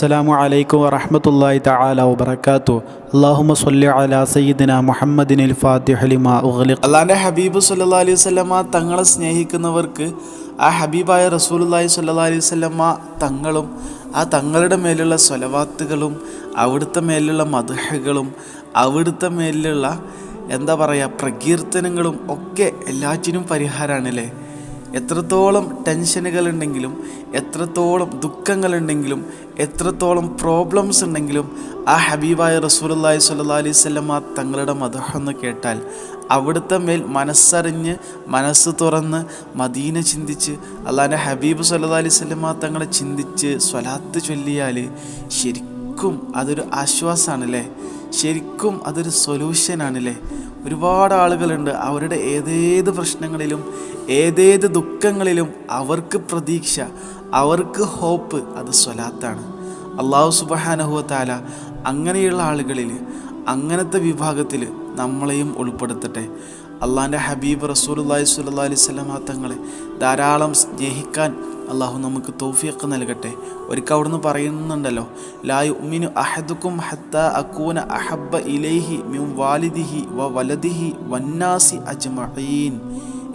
അസ്സലാമു അലൈക്കും വറഹ്മത്തുള്ളാഹി തആല വബറകാതു അല്ലാഹുമ്മ സ്വല്ലി അലാ സയ്യിദിന മുഹമ്മദിനിൽ ഫാത്തിഹ ലിമാ ഉഗ്ലിഖ്. ഹബീബ് സല്ലാ അലൈഹി സ്വല്ലമ്മ തങ്ങളെ സ്നേഹിക്കുന്നവർക്ക് ആ ഹബീബായ റസൂലുള്ളാഹി സല്ലാ അലൈഹി സ്വല്ലമ്മ തങ്ങളും ആ തങ്ങളുടെ മേലുള്ള സ്വലവാത്തുകളും അവിടുത്തെ മേലുള്ള മധുഹകളും അവിടുത്തെ മേലുള്ള എന്താ പറയുക പ്രകീർത്തനങ്ങളും ഒക്കെ എല്ലാറ്റിനും പരിഹാരമാണല്ലേ എത്രത്തോളം ടെൻഷനുകൾ ഉണ്ടെങ്കിലും എത്രത്തോളം ദുഃഖങ്ങളുണ്ടെങ്കിലും എത്രത്തോളം പ്രോബ്ലംസ് ഉണ്ടെങ്കിലും ആ ഹബീബായ റസൂലുള്ളാഹി സ്വല്ലല്ലാഹി അലൈഹി വസല്ലമ തങ്ങളുടെ മധുഹെന്ന് കേട്ടാൽ അവിടുത്തെ മേൽ മനസ്സറിഞ്ഞ് മനസ്സ് തുറന്ന് മദീന ചിന്തിച്ച് അള്ളാഹിന്റെ ഹബീബ് സല്ലാ അലൈഹി വസല്ലമ തങ്ങളെ ചിന്തിച്ച് സ്വലാത്ത് ചൊല്ലിയാൽ ശരിക്കും അതൊരു ആശ്വാസമാണല്ലേ ശരിക്കും അതൊരു സൊല്യൂഷനാണല്ലേ ഒരുപാട് ആളുകളുണ്ട്. അവരുടെ ഏതേത് പ്രശ്നങ്ങളിലും ഏതേത് ദുഃഖങ്ങളിലും അവർക്ക് പ്രതീക്ഷ അവർക്ക് ഹോപ്പ് അത് സ്വലാത്താണ്. അള്ളാഹു സുബഹാനഹുവത്താല അങ്ങനെയുള്ള ആളുകളിൽ അങ്ങനത്തെ വിഭാഗത്തിൽ നമ്മളെയും ഉൾപ്പെടുത്തട്ടെ. അള്ളാന്റെ ഹബീബ് റസൂൽ സ്വല്ലല്ലാഹി അലൈഹി വസല്ലമ തങ്ങളെ ധാരാളം സ്നേഹിക്കാൻ അള്ളാഹു നമുക്ക് തൗഫീഖ് നൽകട്ടെ. ഒരിക്കൽ അവിടുന്ന് പറയുന്നുണ്ടല്ലോ ലായു ഉമ്മിനു അഹദുക്കും ഹത്ത അക്കൂന അഹബ്ബ ഇലൈഹി മിൻ വാലിദിഹി വ വലദിഹി വന്നാസി അജ്മഈൻ.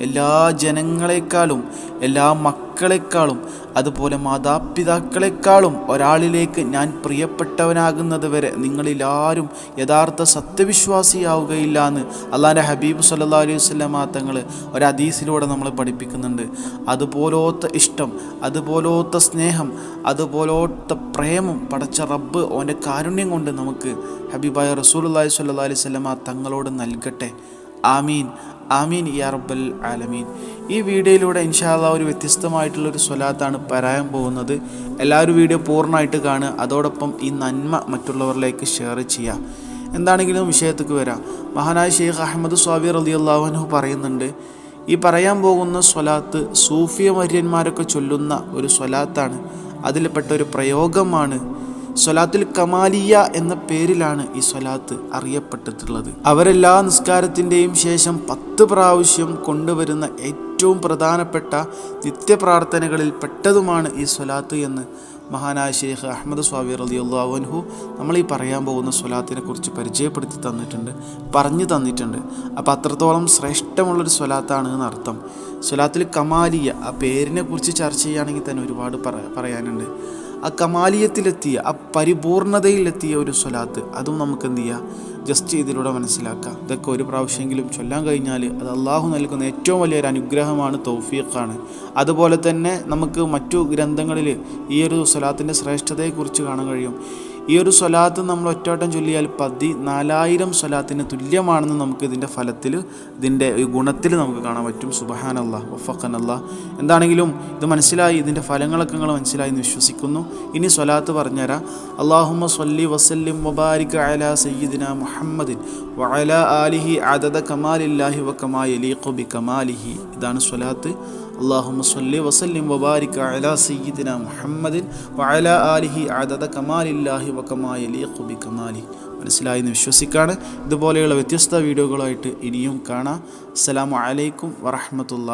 എല്ലാ ജനങ്ങളെക്കാളും എല്ലാ മക്കളെക്കാളും അതുപോലെ മാതാപിതാക്കളെക്കാളും ഒരാളിലേക്ക് ഞാൻ പ്രിയപ്പെട്ടവനാകുന്നത് വരെ നിങ്ങളിലാരും യഥാർത്ഥ സത്യവിശ്വാസിയാവുകയില്ല എന്ന് അള്ളാന്റെ ഹബീബ് സല്ലാ അലൈഹി വസ്ലമ തങ്ങൾ ഒരു നമ്മൾ പഠിപ്പിക്കുന്നുണ്ട്. അതുപോലോത്ത ഇഷ്ടം അതുപോലോത്ത സ്നേഹം അതുപോലോത്ത പ്രേമം പടച്ച റബ്ബ് ഓന്റെ കാരുണ്യം കൊണ്ട് നമുക്ക് ഹബീബായ റസൂൽ അള്ളാഹി സ്വല്ലാ അലൈഹി സ്വലമ തങ്ങളോട് നൽകട്ടെ. ആമീൻ ആമീൻ യാ റബ്ബൽ ആലമീൻ. ഈ വീഡിയോയിലൂടെ ഇൻഷാല്ല ഒരു വ്യത്യസ്തമായിട്ടുള്ളൊരു സ്വലാത്താണ് പറയാൻ പോകുന്നത്. എല്ലാവരും വീഡിയോ പൂർണമായിട്ട് കാണുക. അതോടൊപ്പം ഈ നന്മ മറ്റുള്ളവരിലേക്ക് ഷെയർ ചെയ്യുക. എന്താണെങ്കിലും വിഷയത്തേക്ക് വരാം. മഹാനായ ഷെയ്ഖ് അഹമ്മദ് സ്വാബി റലി അള്ളാഹുനു പറയുന്നുണ്ട് ഈ പറയാൻ പോകുന്ന സ്വലാത്ത് സൂഫിയ മര്യന്മാരൊക്കെ ചൊല്ലുന്ന ഒരു സ്വലാത്താണ്. അതിൽപ്പെട്ട ഒരു പ്രയോഗമാണ് സ്വലാത്തുൽ കമാലിയ എന്ന പേരിലാണ് ഈ സ്വലാത്ത് അറിയപ്പെട്ടിട്ടുള്ളത്. അവരെല്ലാ നിസ്കാരത്തിന്റെയും ശേഷം പത്ത് പ്രാവശ്യം കൊണ്ടുവരുന്ന ഏറ്റവും പ്രധാനപ്പെട്ട നിത്യപ്രാർത്ഥനകളിൽ പെട്ടതുമാണ് ഈ സ്വലാത്ത് എന്ന് മഹാനായ ഷെയ്ഖ് അഹമ്മദ് സ്വാബി റലിയുള്ളാഹുൻഹു നമ്മൾ ഈ പറയാൻ പോകുന്ന സ്വലാത്തിനെ കുറിച്ച് പരിചയപ്പെടുത്തി തന്നിട്ടുണ്ട് പറഞ്ഞു തന്നിട്ടുണ്ട്. അപ്പോൾ അത്രത്തോളം ശ്രേഷ്ഠമുള്ളൊരു സ്വലാത്താണ് എന്നർത്ഥം. സ്വലാത്തിൽ കമാലിയ ആ പേരിനെ കുറിച്ച് ചർച്ച ചെയ്യുകയാണെങ്കിൽ തന്നെ ഒരുപാട് പറയാനുണ്ട്. ആ കമാലിയത്തിലെത്തിയ ആ പരിപൂർണതയിലെത്തിയ ഒരു സ്വലാത്ത്. അതും നമുക്ക് എന്ത് ചെയ്യുക ജസ്റ്റ് ഇതിലൂടെ മനസ്സിലാക്കാം. ഇതൊക്കെ ഒരു പ്രാവശ്യമെങ്കിലും ചൊല്ലാൻ കഴിഞ്ഞാൽ അത് അള്ളാഹു നൽകുന്ന ഏറ്റവും വലിയൊരു അനുഗ്രഹമാണ് തൗഫീഖാണ്. അതുപോലെ തന്നെ നമുക്ക് മറ്റു ഗ്രന്ഥങ്ങളിൽ ഈ ഒരു സ്വലാത്തിന്റെ ശ്രേഷ്ഠതയെക്കുറിച്ച് കാണാൻ കഴിയും. ഈ ഒരു സ്വലാത്ത് നമ്മൾ ഒറ്റവട്ടം ചൊല്ലിയാൽ പതി നാലായിരം സ്വലാത്തിന് തുല്യമാണെന്ന് നമുക്ക് ഇതിന്റെ ഫലത്തിൽ ഇതിന്റെ ഗുണത്തിൽ നമുക്ക് കാണാൻ പറ്റും. സുബഹാനല്ല വഫഖനല്ല. എന്താണെങ്കിലും ഇത് മനസ്സിലായി ഇതിന്റെ ഫലങ്ങളൊക്കെ നിങ്ങൾ മനസ്സിലായി എന്ന് വിശ്വസിക്കുന്നു. ഇനി സ്വലാത്ത് പറഞ്ഞുതരാം. അള്ളാഹുമ സ്വല്ലി വസല്ലിം മുബാരിക് അല സയ്യിദിന മുഹമ്മദിൻ വഅല ആലിഹി അദദ കമാലില്ലാഹി വ കമാ യലീഖു ബി കമാലിഹി ഇതാണ് സ്വലാത്ത്. اللهم صل وسلم وبارك على سيدنا محمد وعلى آله عدد كمال الله وكما يليق بكماله മനസ്സിലായി എന്ന് വിശ്വസിക്കാണ് ഇതുപോലെയുള്ള വ്യത്യസ്ത വീഡിയോകളായിട്ട് ഇനിയും കാണാം അസ്സലാമു അലൈക്കും വറഹമത്തുള്ള